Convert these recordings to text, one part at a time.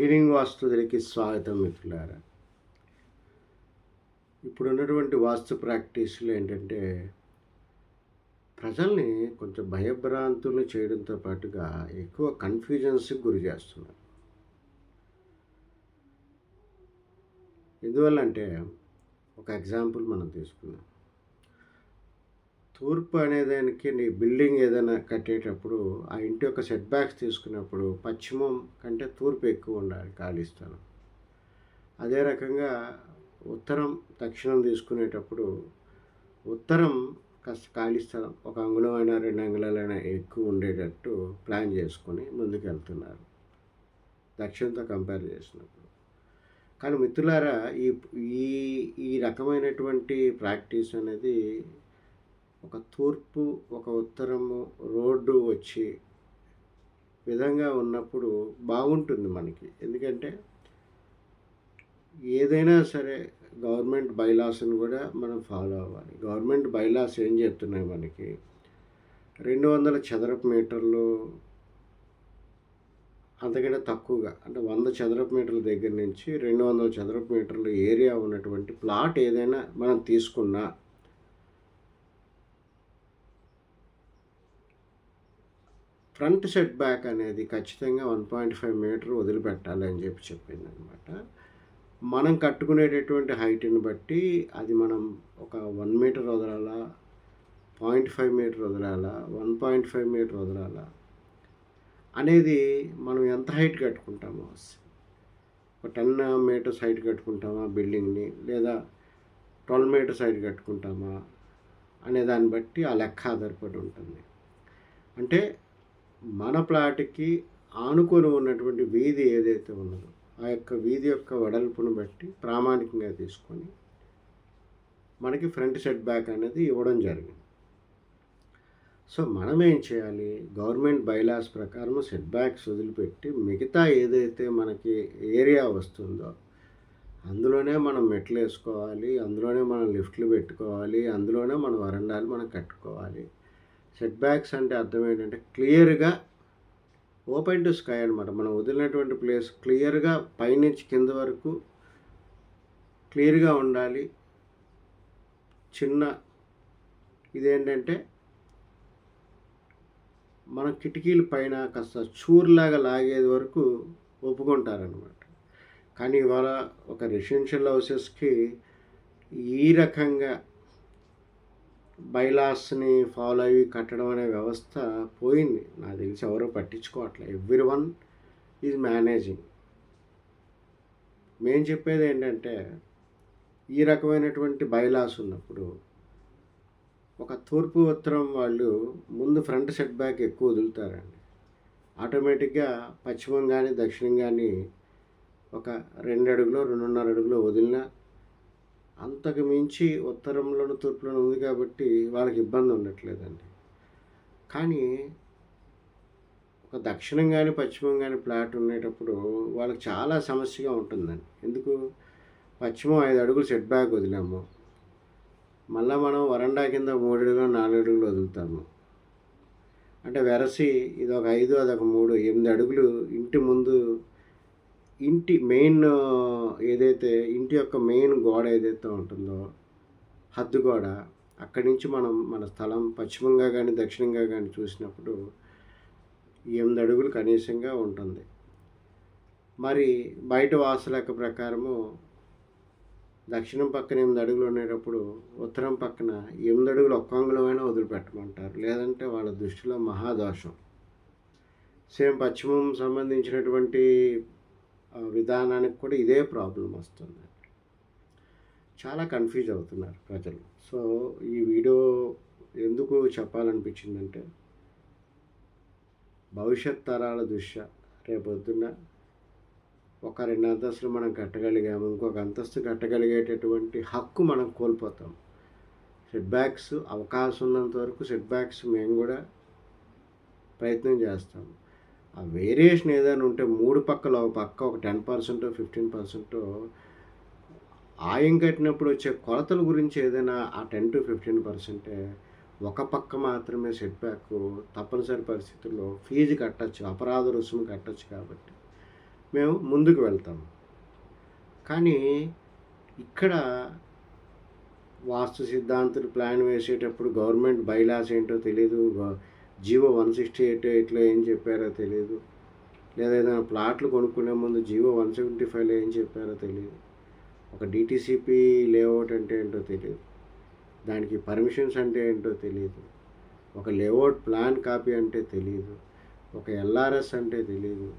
Healing వాస్తువులకి స్వాగతం మిత్రులారా. ఇప్పుడు ఉన్నటువంటి వాస్తు ప్రాక్టీస్లు ఏంటంటే ప్రజల్ని కొంచెం భయభ్రాంతులు చేయడంతో పాటుగా ఎక్కువ కన్ఫ్యూజన్స్కి గురి చేస్తున్నారు. ఎందువల్లంటే ఒక ఎగ్జాంపుల్ మనం తీసుకున్నాం తూర్పు అనేదానికి నీ బిల్డింగ్ ఏదైనా కట్టేటప్పుడు ఆ ఇంటి యొక్క సెట్ బ్యాక్స్ తీసుకున్నప్పుడు పశ్చిమం కంటే తూర్పు ఎక్కువ ఉండాలి ఖాళీ స్థలం. అదే రకంగా ఉత్తరం దక్షిణం తీసుకునేటప్పుడు ఉత్తరం కాస్త ఖాళీ స్థలం ఒక అంగుళం అయినా రెండు అంగుళాలైనా ఎక్కువ ఉండేటట్టు ప్లాన్ చేసుకొని ముందుకు వెళ్తున్నారు దక్షిణంతో కంపేర్ చేసినప్పుడు. కానీ మిత్రులారా ఈ ఈ ఈ రకమైనటువంటి ప్రాక్టీస్ అనేది ఒక తూర్పు ఒక ఉత్తరము రోడ్డు వచ్చి విధంగా ఉన్నప్పుడు బాగుంటుంది మనకి. ఎందుకంటే ఏదైనా సరే గవర్నమెంట్ బైలాస్ని కూడా మనం ఫాలో అవ్వాలి. గవర్నమెంట్ బైలాస్ ఏం చెప్తున్నాయి మనకి? రెండు వందల చదరపు మీటర్లు అంతకంటే తక్కువగా అంటే వంద చదరపు మీటర్ల దగ్గర నుంచి రెండు వందల చదరపు మీటర్ల ఏరియా ఉన్నటువంటి ప్లాట్ ఏదైనా మనం తీసుకున్నా ఫ్రంట్ సెట్ బ్యాక్ అనేది ఖచ్చితంగా వన్ పాయింట్ ఫైవ్ మీటర్ వదిలిపెట్టాలి అని చెప్పి చెప్పింది అనమాట మనం కట్టుకునేటటువంటి హైట్ని బట్టి అది మనం ఒక వన్ మీటర్ వదలాలా పాయింట్ ఫైవ్ మీటర్ వదలాలా వన్ పాయింట్ ఫైవ్ మీటర్ వదలాలా అనేది మనం ఎంత హైట్ కట్టుకుంటామో ఒక టెన్ మీటర్స్ హైట్ కట్టుకుంటామా బిల్డింగ్ని లేదా ట్వెల్వ్ మీటర్స్ హైట్ కట్టుకుంటామా అనే దాన్ని బట్టి ఆ లెక్క ఆధారపడి ఉంటుంది. అంటే మన ప్లాట్కి ఆనుకొని ఉన్నటువంటి వీధి ఏదైతే ఉన్నదో ఆ యొక్క వీధి యొక్క వెడల్పును బట్టి ప్రామాణికంగా తీసుకొని మనకి ఫ్రంట్ సెట్ బ్యాక్ అనేది ఇవ్వడం జరిగింది. సో మనం ఏం చేయాలి? గవర్నమెంట్ బైలాస్ ప్రకారం సెట్ బ్యాక్స్ వదిలిపెట్టి మిగతా ఏదైతే మనకి ఏరియా వస్తుందో అందులోనే మనం మెట్లు వేసుకోవాలి అందులోనే మనం లిఫ్ట్లు పెట్టుకోవాలి అందులోనే మన వరండాలు మనం కట్టుకోవాలి. సెట్ బ్యాక్స్ అంటే అర్థం ఏంటంటే క్లియర్గా ఓపెన్ టు స్కై అనమాట మనం వదిలినటువంటి ప్లేస్ క్లియర్గా పైనుంచి కింద వరకు క్లియర్గా ఉండాలి. చిన్న ఇదేంటంటే మన కిటికీల పైన కాస్త చూర్లాగా లాగేది వరకు ఒప్పుకుంటారనమాట కానీ ఇవాళ ఒక రెసిడెన్షియల్ హౌసెస్కి ఈ రకంగా బైలాస్ని ఫాలో అయ్యి కట్టడం అనే వ్యవస్థ పోయింది. నాకు తెలిసి ఎవరో పట్టించుకోవట్లేదు ఎవ్రీ వన్ ఈజ్ మేనేజింగ్. మేము చెప్పేది ఏంటంటే ఈ రకమైనటువంటి బైలాస్ ఉన్నప్పుడు ఒక తూర్పు ఉత్తరం వాళ్ళు ముందు ఫ్రంట్ సెట్ బ్యాక్ ఎక్కువ వదులుతారండి. ఆటోమేటిక్గా పశ్చిమం కానీ దక్షిణం కానీ ఒక రెండు అడుగులో రెండున్నర అడుగులో వదిలినా అంతకు మించి ఉత్తరంలోను తూర్పులోనూ ఉంది కాబట్టి వాళ్ళకి ఇబ్బంది ఉండట్లేదండి. కానీ ఒక దక్షిణం కానీ పశ్చిమం కానీ ప్లాట్ ఉండేటప్పుడు వాళ్ళకి చాలా సమస్యగా ఉంటుందండి. ఎందుకు? పశ్చిమం ఐదు అడుగులు సెట్ బ్యాక్ వదిలాము. మళ్ళీ మనం వరండా కింద మూడు అడుగులు నాలుగు అడుగులు వదులుతాము. అంటే వెరసి ఇది ఒక ఐదు అదొక మూడు ఎనిమిది అడుగులు ఇంటి ముందు ఇంటి మెయిన్ ఏదైతే ఇంటి యొక్క మెయిన్ గోడ ఏదైతే ఉంటుందో హద్దు గోడ అక్కడి నుంచి మనం మన స్థలం పశ్చిమంగా కానీ దక్షిణంగా కానీ చూసినప్పుడు ఎనిమిది అడుగులు కనీసంగా ఉంటుంది. మరి బయట వాసు లెక్క ప్రకారము దక్షిణం పక్కన ఎనిమిది అడుగులు ఉండేటప్పుడు ఉత్తరం పక్కన ఎనిమిది అడుగులు ఒక్క అంగుళమైనా వదిలిపెట్టమంటారు. లేదంటే వాళ్ళ దృష్టిలో మహాదోషం. సేమ్ పశ్చిమం సంబంధించినటువంటి విధానానికి కూడా ఇదే ప్రాబ్లం వస్తుంది. చాలా కన్ఫ్యూజ్ అవుతున్నారు ప్రజలు. సో ఈ వీడియో ఎందుకు చెప్పాలనిపించిందంటే భవిష్యత్ తరాల దృష్ట్యా రేపొద్దున ఒక రెండు అంతస్తులు మనం కట్టగలిగాము ఇంకొక అంతస్తు కట్టగలిగేటటువంటి హక్కు మనం కోల్పోతాం. సెట్ బ్యాక్స్ అవకాశం ఉన్నంత వరకు సెట్ బ్యాక్స్ మేము కూడా ప్రయత్నం చేస్తాము ఆ వేరియేషన్ ఏదైనా ఉంటే మూడు పక్కల ఒక పక్క ఒక టెన్ పర్సెంట్ ఫిఫ్టీన్ పర్సెంట్ ఆయం కట్టినప్పుడు వచ్చే కొలతల గురించి ఏదైనా ఆ టెన్ టు ఫిఫ్టీన్ పర్సెంటే ఒక పక్క మాత్రమే సెట్ బ్యాక్ తప్పనిసరి పరిస్థితుల్లో ఫీజు కట్టచ్చు అపరాధ రుసుము కట్టచ్చు కాబట్టి మేము ముందుకు వెళ్తాం. కానీ ఇక్కడ వాస్తు సిద్ధాంతులు ప్లాన్ వేసేటప్పుడు గవర్నమెంట్ బైలాస్ ఏంటో తెలియదు జీవో వన్ సిక్స్టీ ఎయిట్ ఎయిట్లో ఏం చెప్పారో తెలియదు లేదా ఏదైనా ప్లాట్లు కొనుక్కునే ముందు జీవో వన్ సెవెంటీ ఫైవ్లో ఏం చెప్పారో తెలియదు ఒక డిటీసీపీ లేఅవుట్ అంటే ఏంటో తెలియదు దానికి పర్మిషన్స్ అంటే ఏంటో తెలియదు ఒక లేఅవుట్ ప్లాన్ కాపీ అంటే తెలియదు ఒక ఎల్ఆర్ఎస్ అంటే తెలియదు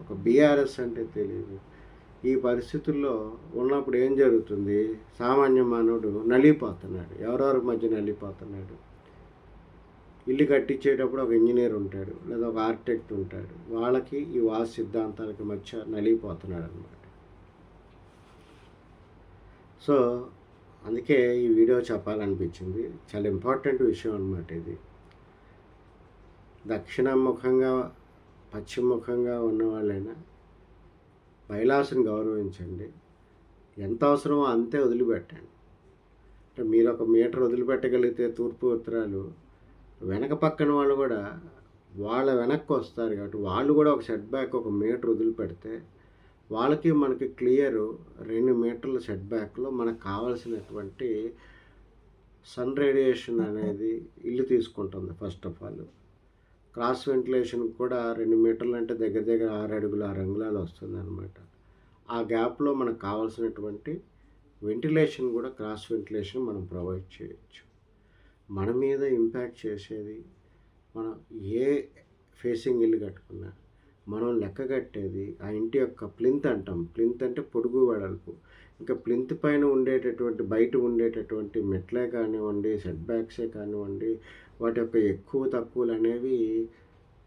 ఒక బీఆర్ఎస్ అంటే తెలియదు ఈ పరిస్థితుల్లో ఉన్నప్పుడు ఏం జరుగుతుంది? సామాన్య మానవుడు నలిగిపోతున్నాడు. ఎవరెవరి మధ్య నలిగిపోతున్నాడు? ఇల్లు కట్టించేటప్పుడు ఒక ఇంజనీర్ ఉంటాడు లేదా ఒక ఆర్కిటెక్ట్ ఉంటాడు. వాళ్ళకి ఈ వాస్తు సిద్ధాంతాలకి మధ్య నలిగిపోతున్నాడు అనమాట సో అందుకే ఈ వీడియో చెప్పాలనిపించింది. చాలా ఇంపార్టెంట్ విషయం అనమాట ఇది. దక్షిణముఖంగా పశ్చిమముఖంగా ఉన్న వాళ్ళైనా బైలాసుని గౌరవించండి. ఎంత అవసరమో అంతే వదిలిపెట్టండి. అంటే మీరు ఒక మీటర్ వదిలిపెట్టగలిగితే తూర్పు ఉత్తరాలు వెనక పక్కన వాళ్ళు కూడా వాళ్ళ వెనక్కి వస్తారు కాబట్టి వాళ్ళు కూడా ఒక సెట్ బ్యాక్ ఒక మీటర్ వదిలిపెడితే వాళ్ళకి మనకి క్లియర్ రెండు మీటర్ల సెట్ బ్యాక్లో మనకు కావాల్సినటువంటి సన్ రేడియేషన్ అనేది ఇల్లు తీసుకుంటుంది first of all cross ventilation కూడా రెండు మీటర్లు అంటే దగ్గర దగ్గర ఆరు అడుగులు ఆరు అంగుళాలు వస్తుంది అనమాట ఆ గ్యాప్లో మనకు కావాల్సినటువంటి వెంటిలేషన్ కూడా క్రాస్ వెంటిలేషన్ మనం ప్రొవైడ్ చేయొచ్చు. మన మీద ఇంపాక్ట్ చేసేది మనం ఏ ఫేసింగ్ ఇల్లు కట్టుకున్నా మనం లెక్క కట్టేది ఆ ఇంటి యొక్క ప్లింత్ అంటాం. ప్లింత్ అంటే పొడుగు వెడల్పు. ఇంకా ప్లింత్ పైన ఉండేటటువంటి బయట ఉండేటటువంటి మెట్లే కానివ్వండి సెట్ బ్యాక్సే కానివ్వండి వాటి యొక్క ఎక్కువ తక్కువలు అనేవి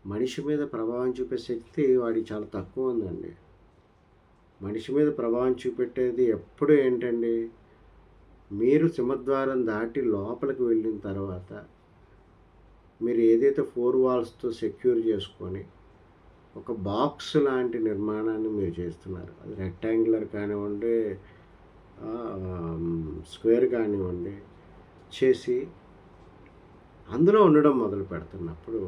మనిషి మీద ప్రభావం చూపే శక్తి వాడికి చాలా తక్కువ ఉందండి. మనిషి మీద ప్రభావం చూపెట్టేది ఎప్పుడు ఏంటండి? మీరు సింహద్వారం దాటి లోపలికి వెళ్ళిన తర్వాత మీరు ఏదైతే ఫోర్ వాల్స్తో సెక్యూర్ చేసుకొని ఒక బాక్స్ లాంటి నిర్మాణాన్ని మీరు చేస్తున్నారు. అది రెక్టాంగులర్ కానివ్వండి స్క్వేర్ కానివ్వండి చేసి అందులో ఉండడం మొదలు పెడుతున్నప్పుడు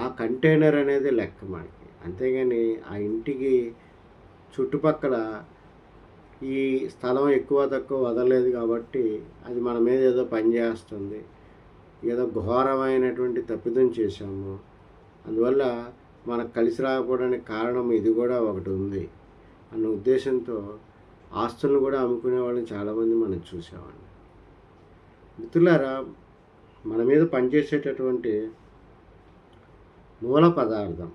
ఆ కంటైనర్ అనేది లెక్క మనకి. అంతేగాని ఆ ఇంటికి చుట్టుపక్కల ఈ స్థలం ఎక్కువ తక్కువ వదలలేదు కాబట్టి అది మన మీద ఏదో పనిచేస్తుంది ఏదో ఘోరమైనటువంటి తప్పిదం చేశాము. అందువల్ల మనకు కలిసి రాకపోవడానికి కారణం ఇది కూడా ఒకటి ఉంది అన్న ఉద్దేశంతో ఆస్తులను కూడా అమ్ముకునే వాళ్ళని చాలామంది మనం చూసామండి. మిత్రులారా మన మీద పనిచేసేటటువంటి మూల పదార్థం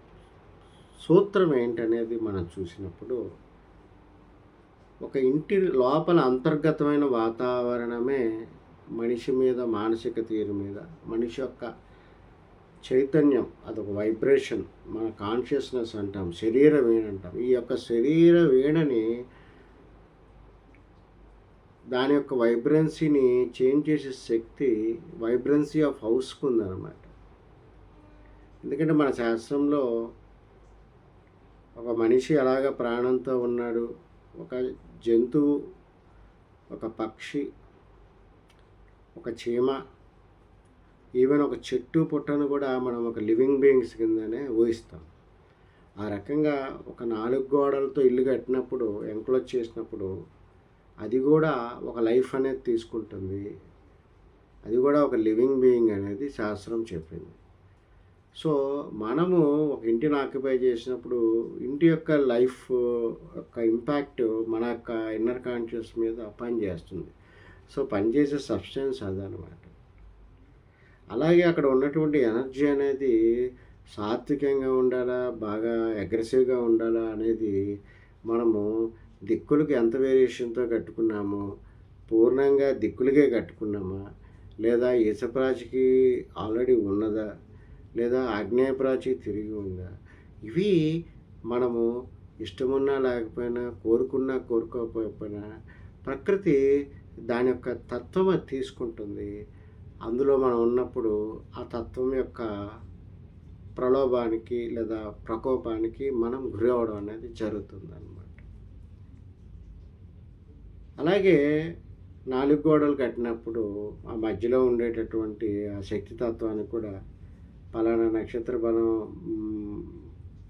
సూత్రం ఏంటనేది మనం చూసినప్పుడు ఒక ఇంటి లోపల అంతర్గతమైన వాతావరణమే మనిషి మీద మానసిక తీరు మీద మనిషి యొక్క చైతన్యం అదొక వైబ్రేషన్ మన కాన్షియస్నెస్ అంటాం శరీర వీణ అంటాం. ఈ యొక్క శరీర వీణని దాని యొక్క వైబ్రెన్సీని చేంజ్ చేసే శక్తి వైబ్రెన్సీ ఆఫ్ హౌస్కు ఉందన్నమాట ఎందుకంటే మన శాస్త్రంలో ఒక మనిషి ఎలాగ ప్రాణంతో ఉన్నాడు ఒక జంతువు ఒక పక్షి ఒక చీమ ఈవెన్ ఒక చెట్టు పుట్టను కూడా మనం ఒక లివింగ్ బీయింగ్స్ కిందనే ఊహిస్తాం. ఆ రకంగా ఒక నాలుగు గోడలతో ఇల్లు కట్టినప్పుడు ఎంక్లోజ్ చేసినప్పుడు అది కూడా ఒక లైఫ్ అనేది తీసుకుంటుంది. అది కూడా ఒక లివింగ్ బీయింగ్ అనేది శాస్త్రం చెప్పింది. సో మనము ఒక ఇంటిని ఆక్యుపై చేసినప్పుడు ఇంటి యొక్క లైఫ్ యొక్క ఇంపాక్ట్ మన యొక్క ఇన్నర్ కాన్షియస్ మీద పనిచేస్తుంది సో పనిచేసే సబ్స్టెన్స్ అదనమాట అలాగే అక్కడ ఉన్నటువంటి ఎనర్జీ అనేది సాత్వికంగా ఉండాలా బాగా అగ్రెసివ్గా ఉండాలా అనేది మనము దిక్కులకు ఎంత వేరియేషన్తో కట్టుకున్నామో పూర్ణంగా దిక్కులకే కట్టుకున్నామా లేదా ఈసప్రాచికి ఆల్రెడీ ఉన్నదా లేదా ఆగ్నేయప్రాచి తిరిగి ఉందా? ఇవి మనము ఇష్టమున్నా లేకపోయినా కోరుకున్నా కోరుకోకపోయినా ప్రకృతి దాని యొక్క తత్వం అది తీసుకుంటుంది. అందులో మనం ఉన్నప్పుడు ఆ తత్వం యొక్క ప్రలోభానికి లేదా ప్రకోపానికి మనం గురి అవడం అనేది జరుగుతుంది అన్నమాట అలాగే నాలుగు గోడలు కట్టినప్పుడు ఆ మధ్యలో ఉండేటటువంటి ఆ శక్తితత్వానికి కూడా పలానా నక్షత్ర బలం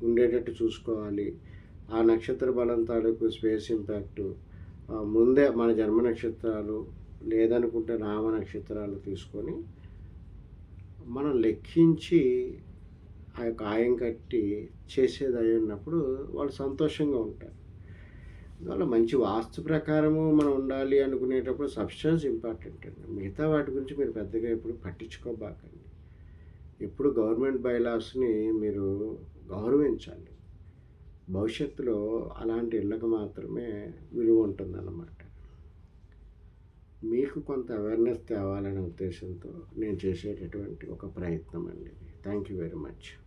ఉండేటట్టు చూసుకోవాలి. ఆ నక్షత్ర బలం తాలూకు స్పేస్ ఇంపాక్టు. ముందే మన జన్మ నక్షత్రాలు లేదనుకుంటే నామ నక్షత్రాలు తీసుకొని మనం లెక్కించి ఆ యొక్క ఆయం కట్టి చేసేది అయి ఉన్నప్పుడు వాళ్ళు సంతోషంగా ఉంటారు. అందువల్ల మంచి వాస్తు ప్రకారము మనం ఉండాలి అనుకునేటప్పుడు సబ్స్టెన్స్ ఇంపార్టెంట్ అండి. మిగతా వాటి గురించి మీరు పెద్దగా ఎప్పుడు పట్టించుకోబాకండి. ఎప్పుడు గవర్నమెంట్ బైలాస్ని మీరు గౌరవించాలి. భవిష్యత్తులో అలాంటి ఇళ్ళకు మాత్రమే విలువ ఉంటుందన్నమాట. మీకు కొంత అవేర్నెస్ తేవాలనే ఉద్దేశంతో నేను చేసేటటువంటి ఒక ప్రయత్నం అండి థ్యాంక్ యూ వెరీ మచ్